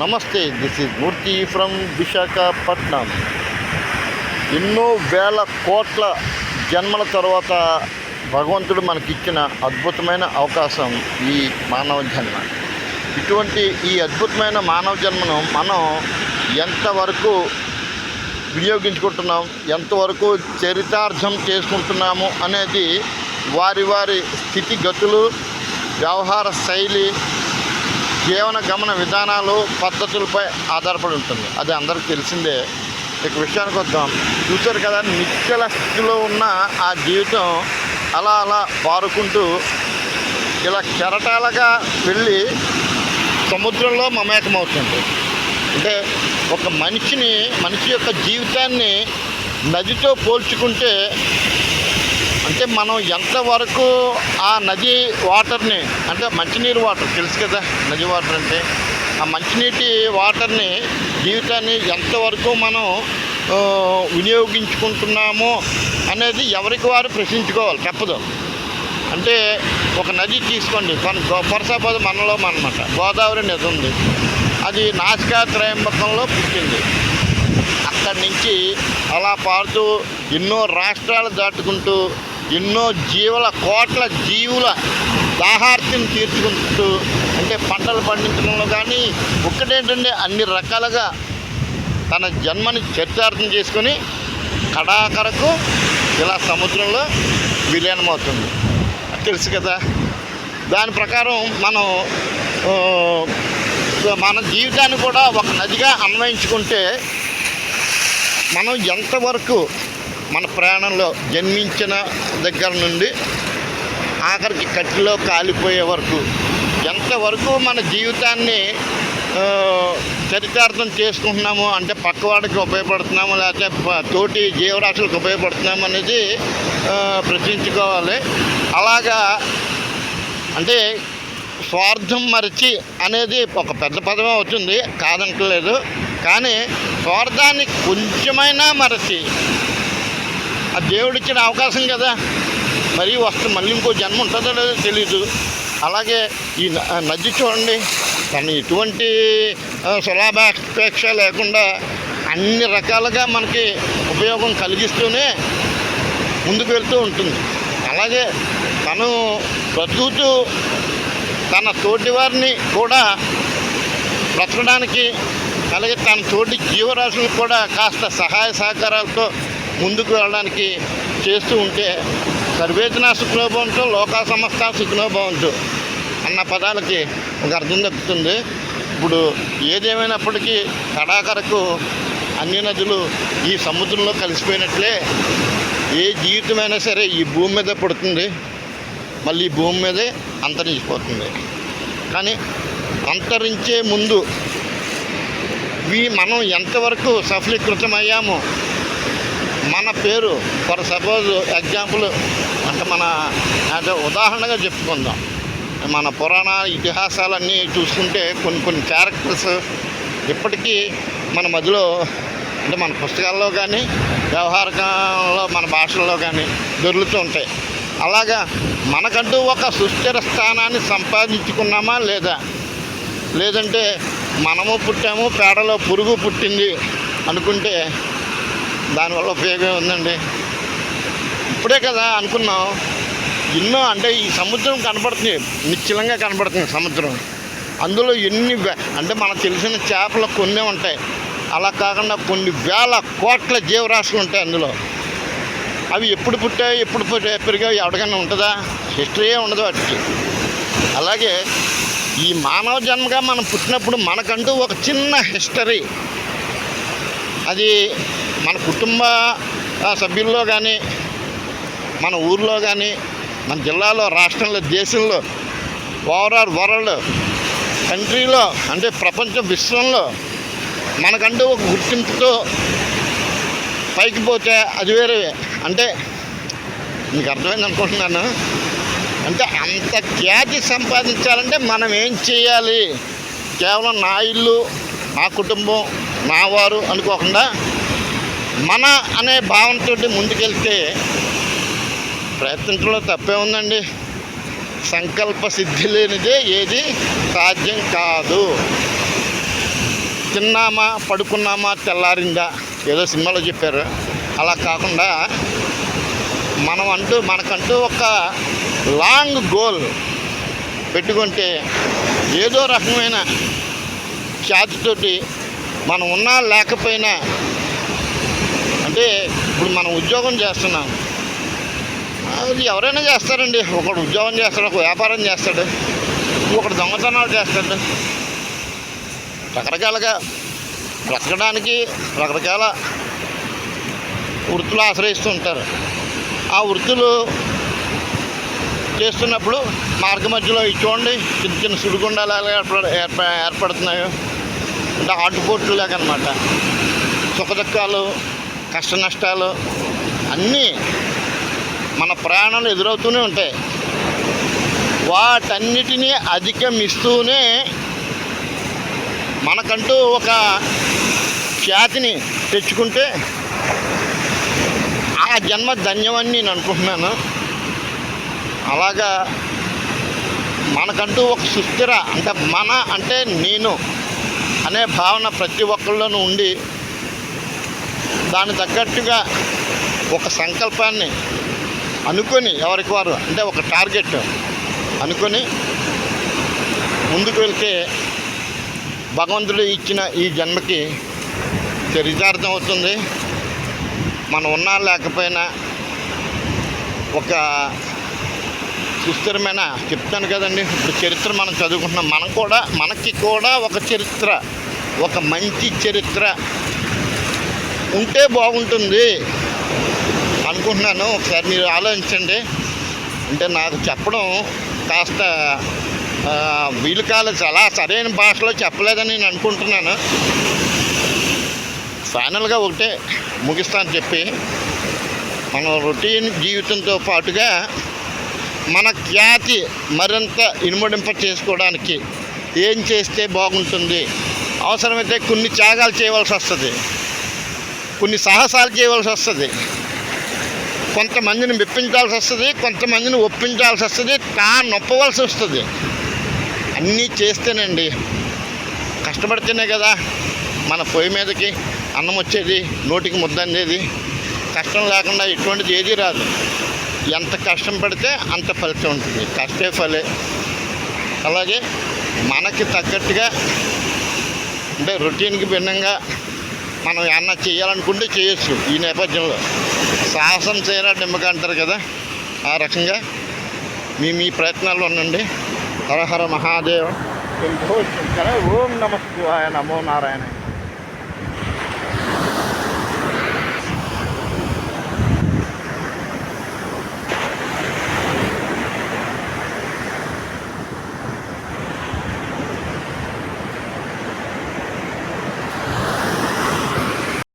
నమస్తే this is Murthy from Visakhapatnam. ఎన్నో వేల కోట్ల జన్మల తర్వాత భగవంతుడు మనకిచ్చిన అద్భుతమైన అవకాశం ఈ మానవ జన్మ. ఇటువంటి ఈ అద్భుతమైన మానవ జన్మను మనం ఎంతవరకు వినియోగించుకుంటున్నాం ఎంతవరకు చరితార్థం చేసుకుంటున్నాము అనేది వారి వారి స్థితిగతులు వ్యవహార శైలి జీవన గమన విధానాలు పద్ధతులపై ఆధారపడి ఉంటుంది. అది అందరికీ తెలిసిందే. ఇక విషయానికి వద్దాం. చూశారు కదా నిత్యల స్థితిలో ఉన్న ఆ జీవితం అలా అలా పారుకుంటూ ఇలా కెరటాలుగా వెళ్ళి సముద్రంలో మమేకమవుతుంది. అంటే ఒక మనిషిని మనిషి యొక్క జీవితాన్ని నదితో పోల్చుకుంటే అంటే మనం ఎంతవరకు ఆ నది వాటర్ని అంటే మంచినీరు వాటర్ తెలుసు కదా నది వాటర్ అంటే ఆ మంచినీటి వాటర్ని జీవితాన్ని ఎంతవరకు మనం వినియోగించుకుంటున్నాము వినియోగించుకుంటున్నామో అనేది ఎవరికి వారు ప్రశ్నించుకోవాలి తప్పదు అంటే ఒక నది తీసుకోండి మన పరసాపద మనలో అనమాట గోదావరి నది ఉంది అది నాసికా త్రయంబకంలో పుట్టింది. అక్కడి నుంచి అలా పారుతూ ఎన్నో రాష్ట్రాలు దాటుకుంటూ ఎన్నో జీవుల కోట్ల జీవుల దాహార్తిని తీర్చుకుంటూ అంటే పంటలు పండించడంలో కానీ ఒక్కటేంటంటే అన్ని రకాలుగా తన జన్మని చరితార్థం చేసుకొని కడాకరకు ఇలా సముద్రంలో విలీనమవుతుంది. తెలుసు కదా. దాని ప్రకారం మనం మన జీవితాన్ని కూడా ఒక నదిగా అన్వయించుకుంటే మనం ఎంతవరకు మన ప్రాణంలో జన్మించిన దగ్గర నుండి ఆఖరికి కట్టిలో కాలిపోయే వరకు ఎంతవరకు మన జీవితాన్ని చరితార్థం చేసుకుంటున్నాము అంటే పక్కవాడికి ఉపయోగపడుతున్నాము లేకపోతే తోటి జీవరాశులకు ఉపయోగపడుతున్నాము అనేది ప్రశ్నించుకోవాలి. అలాగా అంటే స్వార్థం మరిచి అనేది ఒక పెద్ద పదమే అవుతుంది కాదంటలేదు. కానీ స్వార్థాన్ని కొంచెమైనా మరచి ఆ దేవుడిచ్చిన అవకాశం కదా. మరీ వస్తుంది మళ్ళీ ఇంకో జన్మ ఉంటుందో లేదో తెలీదు. అలాగే ఈ నది చూడండి. తను ఎటువంటి సులాభాపేక్ష లేకుండా అన్ని రకాలుగా మనకి ఉపయోగం కలిగిస్తూనే ముందుకు వెళ్తూ ఉంటుంది. అలాగే తను బ్రతుకుతూ తన తోటి వారిని కూడా బ్రతకడానికి అలాగే తన తోటి జీవరాశులకు కూడా కాస్త సహాయ సహకారాలతో ముందుకు వెళ్ళడానికి చేస్తూ ఉంటే సర్వేజన సుఖనోభవంతో లోకా సంస్థ సుఖనోభవంతో అన్న పదాలకి ఒక అర్థం దక్కుతుంది. ఇప్పుడు ఏదేమైనప్పటికీ కడాకరకు అన్ని నదులు ఈ సముద్రంలో కలిసిపోయినట్లే ఏ జీవితమైనా సరే ఈ భూమి మీద పడుతుంది. మళ్ళీ ఈ భూమి మీదే అంతరించిపోతుంది. కానీ అంతరించే ముందు మనం ఎంతవరకు సఫలీకృతం అయ్యామో మన పేరు ఫర్ సపోజ్ ఎగ్జాంపుల్ అంటే మన అంటే ఉదాహరణగా చెప్పుకుందాం. మన పురాణ ఇతిహాసాలన్నీ చూసుకుంటే కొన్ని కొన్ని క్యారెక్టర్స్ ఇప్పటికీ మన మధ్యలో అంటే మన పుస్తకాల్లో కానీ వ్యవహారకంలో మన భాషల్లో కానీ దొరుకుతూ ఉంటాయి. అలాగా మనకంటూ ఒక సుస్థిర స్థానాన్ని సంపాదించుకున్నామా లేదా? లేదంటే మనము పుట్టాము పేడలో పురుగు పుట్టింది అనుకుంటే దానివల్ల ఉపయోగం ఉందండి. ఇప్పుడే కదా అనుకున్నాం. ఎన్నో అంటే ఈ సముద్రం కనపడుతుంది. నిశ్చలంగా కనపడుతుంది సముద్రం. అందులో ఎన్ని అంటే మనకు తెలిసిన చేపలు కొన్ని ఉంటాయి. అలా కాకుండా కొన్ని వేల కోట్ల జీవరాశులు ఉంటాయి అందులో. అవి ఎప్పుడు పుట్టాయి ఎప్పుడు పుట్టాయి పెరిగాయి ఎవరికైనా ఉంటుందా? హిస్టరీయే ఉండదు వాటికి. అలాగే ఈ మానవ జన్మగా మనం పుట్టినప్పుడు మనకంటూ ఒక చిన్న హిస్టరీ. అది మన కుటుంబ సభ్యుల్లో కానీ మన ఊర్లో కానీ మన జిల్లాలో రాష్ట్రంలో దేశంలో ఓవరాల్ వరల్డ్ కంట్రీలో అంటే ప్రపంచ విశ్వంలో మనకంటూ ఒక గుర్తింపుతో పైకి పోతే అది వేరే. అంటే మీకు అర్థమైంది అనుకుంటున్నాను. అంటే అంత ఖ్యాతి సంపాదించాలంటే మనం ఏం చేయాలి? కేవలం నా ఇల్లు నా కుటుంబం నా వారు అనుకోకుండా మన అనే భావనతో ముందుకెళ్తే ప్రయత్నించడంలో తప్పే ఉందండి. సంకల్ప సిద్ధి లేనిదే ఏది సాధ్యం కాదు. తిన్నామా పడుకున్నామా తెల్లారిందా? ఏదో సినిమాలో చెప్పారు. అలా కాకుండా మనం అంటూ మనకంటూ ఒక లాంగ్ గోల్ పెట్టుకుంటే ఏదో రకమైన ఖ్యాతితోటి మనం ఉన్నా లేకపోయినా అంటే ఇప్పుడు మనం ఉద్యోగం చేస్తున్నాం. అది ఎవరైనా చేస్తారండి. ఒకడు ఉద్యోగం చేస్తాడు ఒక వ్యాపారం చేస్తాడు ఒకడు దొంగతనాలు చేస్తాడు. రకరకాలుగా బ్రతకడానికి రకరకాల వృత్తులు ఆశ్రయిస్తూ ఉంటారు. ఆ వృత్తులు చేస్తున్నప్పుడు మార్గ మధ్యలో చూడండి చిన్న చిన్న సుడిగుండాలు ఎలా ఏర్పడ ఏర్ప ఏర్పడుతున్నాయో. అంటే ఆటుపోట్లు లేకనమాట సుఖదుఖాలు కష్ట నష్టాలు అన్నీ మన ప్రయాణాలు ఎదురవుతూనే ఉంటాయి. వాటన్నిటినీ అధిగమిస్తూనే మనకంటూ ఒక ఖ్యాతిని తెచ్చుకుంటే ఆ జన్మ ధన్యమని నేను అనుకుంటున్నాను. అలాగా మనకంటూ ఒక సుస్థిర అంటే మన అంటే నేను అనే భావన ప్రతి ఒక్కళ్ళలోనూ ఉండి దాని తగ్గట్టుగా ఒక సంకల్పాన్ని అనుకొని ఎవరికి వారు అంటే ఒక టార్గెట్ అనుకొని ముందుకు వెళ్తే భగవంతుడు ఇచ్చిన ఈ జన్మకి చరితార్థం అవుతుంది. మనం ఉన్నా లేకపోయినా ఒక సుస్థిరమైన చెప్తాను కదండి. ఇప్పుడు చరిత్ర మనం చదువుకుంటున్నాం. మనం కూడా మనకి కూడా ఒక చరిత్ర ఒక మంచి చరిత్ర ఉంటే బాగుంటుంది అనుకుంటున్నాను. ఒకసారి మీరు ఆలోచించండి. అంటే నాకు చెప్పడం కాస్త వీలు కాలేదు. అలా సరైన భాషలో చెప్పలేదని నేను అనుకుంటున్నాను. ఫైనల్గా ఒకటే ముగిస్తాను చెప్పి మన రొటీన్ జీవితంతో పాటుగా మన ఖ్యాతి మరింత ఇనుమడింప చేసుకోవడానికి ఏం చేస్తే బాగుంటుంది? అవసరమైతే కొన్ని త్యాగాలు చేయవలసి వస్తుంది. కొన్ని సాహసాలు చేయవలసి వస్తుంది. కొంతమందిని మెప్పించాల్సి వస్తుంది కొంతమందిని ఒప్పించాల్సి వస్తుంది తా నొప్పవలసి వస్తుంది. అన్నీ చేస్తేనండి. కష్టపడితేనే కదా మన పొయ్యి మీదకి అన్నం వచ్చేది నోటికి ముద్ద అందేది. కష్టం లేకుండా ఎటువంటిది ఏది రాదు. ఎంత కష్టం పడితే అంత ఫలితం ఉంటుంది. కష్టే ఫలే. అలాగే మనకి తగ్గట్టుగా అంటే రొటీన్కి భిన్నంగా మనం ఏమన్నా చేయాలనుకుంటే చేయొచ్చు ఈ నేపథ్యంలో. సాహసం చేయరా నిమ్మక అంటారు కదా ఆ రకంగా. మీ మీ ప్రయత్నాల్లో ఉండండి. హర హర మహాదేవ. ఓం నమస్కారాయ నమో నారాయణ